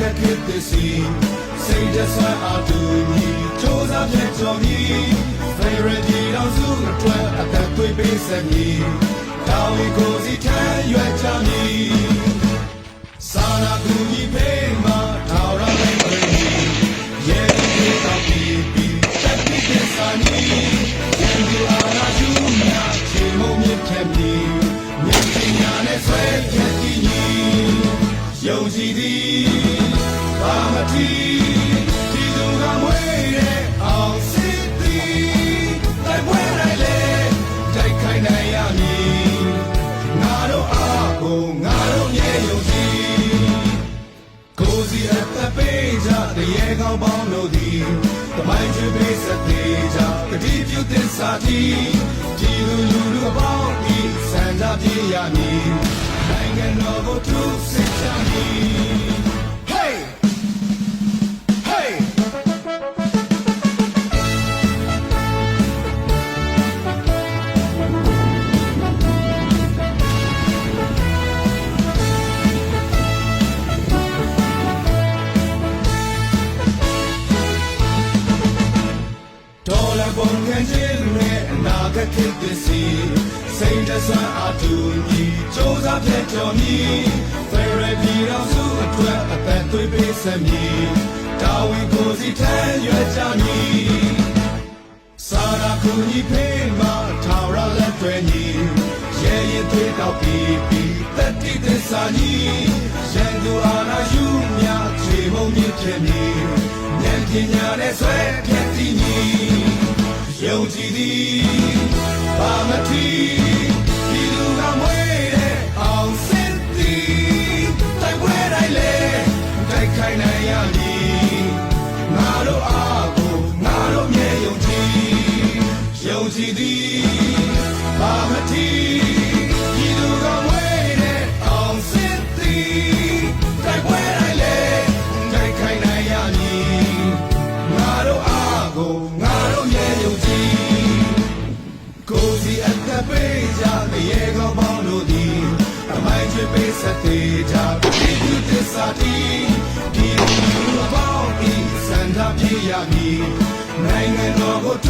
အနာဂတ်ခေတ်သစ်စီစိတ်တဆွမ်းအားတူညီစ조사ပြည့်ကျော်မီ favorite ဒီတော်စုအတွက်အသက်သွေးပေးဆက်မီတာဝီကိုစီထမ်းရွက်ချမီစာနာကူညီပေး ဘာမတိဒီသူကမွေးတဲ့အောင်စစ်သည်တိုက်ပွဲတိုင်းလေတိုက်ခိုင်းနိုင်ရမည်ငါတို့အားကိုငါတို့ရဲ့ယုံကြည်ကိုစီအသက်ပေးကြတရေကောင်းပေါင်းတို့သည်တမိုင်းကျွေးပေးစသေးကြတတိပြုသစ္စာတီဒီလူလူလူအပေါင်းဤစံကြပြေရမည်နိုင်ငံတော်ကိုသူစစ်ချမည် အနာဂတ်ခေတ်သစ်စီစိတ်တဆွမ်းအားတူညီစ조사ပြည့်ကျော်မီ Fairy ပြည်တော်စုအတွက်အသက်သွေးပေးဆက်မီတာဝန်ကိုစီထမ်းရွက်ကြမီစာရာခုညီဖေးမှာထာဝရလက်တွေညီရဲရင်သွေးတောက်ပြီးပြီးတက်တိသစ္စာညီရန်သူအာနာယူမြချေမုံမြင့်ဖြစ်မီဉာဏ်ပညာနဲ့ဆွဲဖြတ်တည်ညီ ယုံကြည်သည်ဘာမတိဒီလူကမွေးတဲ့အောင်စစ်သည်တိုက်ပွဲတိုင်းလေတိုက်ခိုင်းနိုင်ရမည်ငါတို့အားကိုငါတို့မြေယုံကြည်ယုံကြည်သည်ဘာမတိ မိုင်းချွေပေးဆက်သေးကြဒီသူသစ္စာတီဒီလူအပေါင်းဤစန္ဒပြေရမည်နိုင်ငံတော်ကိုသူစစ်ကြမည်